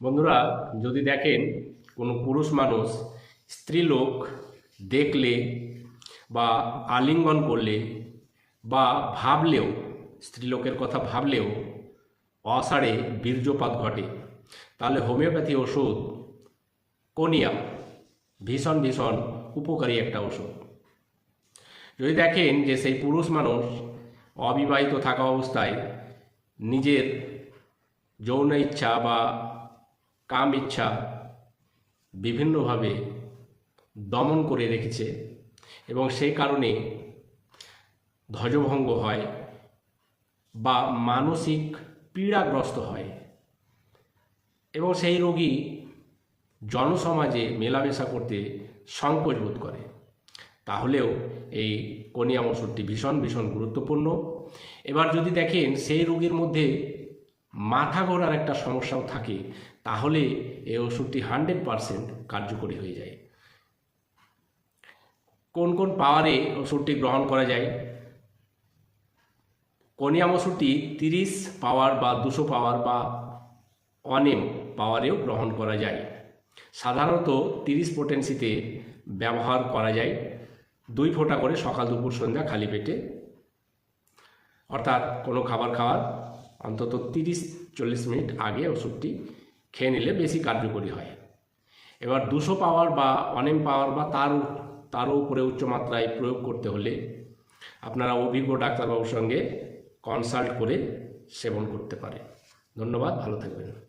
বন্ধুরা, যদি দেখেন কোনো পুরুষ মানুষ স্ত্রীলোক দেখলে বা আলিঙ্গন করলে বা ভাবলেও স্ত্রীলোকের কথা ভাবলেও অসাড়ে বীর্যপাত ঘটে। তাহলে হোমিওপ্যাথি ওষুধ কোনিয়াম ভীষণ ভীষণ উপকারী একটা ওষুধ। যদি দেখেন যে সেই পুরুষ মানুষ অবিবাহিত থাকা অবস্থায় নিজের যৌন ইচ্ছা বা কাম ইচ্ছা বিভিন্নভাবে দমন করে রেখেছে এবং সেই কারণে ধ্বজভঙ্গ হয় বা মানসিক পীড়াগ্রস্ত হয়। এবং সেই রোগী জনসমাজে মেলামেশা করতে সংকোচ বোধ করে। তাহলেও এই কনিয়াম ওষুধটি ভীষণ ভীষণ গুরুত্বপূর্ণ। এবার যদি দেখেন সেই রোগীর মধ্যে মাথা ঘোরার একটা সমস্যাও থাকে, তাহলে এই ওষুধটি হান্ড্রেড পারসেন্ট কার্যকরী হয়ে যায়। কোন কোন পাওয়ারে ওষুধটি গ্রহণ করা যায়? কনিয়াম ওষুধটি তিরিশ পাওয়ার বা দুশো পাওয়ার বা অনেম পাওয়ারেও গ্রহণ করা যায়। সাধারণত তিরিশ পোটেন্সিতে ব্যবহার করা যায়। দুই ফোঁটা করে সকাল দুপুর সন্ধ্যা খালি পেটে। অর্থাৎ কোনো খাবার খাওয়ার অন্তত তিরিশ চল্লিশ মিনিট আগে ওষুধটি খেয়ে নিলে বেশি কার্যকরী হয়। এবার দুশো পাওয়ার বা অনেম পাওয়ার বা তার তারও উপরে উচ্চমাত্রায় প্রয়োগ করতে হলে আপনারা অভিজ্ঞ ডাক্তারবাবুর সঙ্গে কনসাল্ট করে সেবন করতে পারে। ধন্যবাদ, ভালো থাকবেন।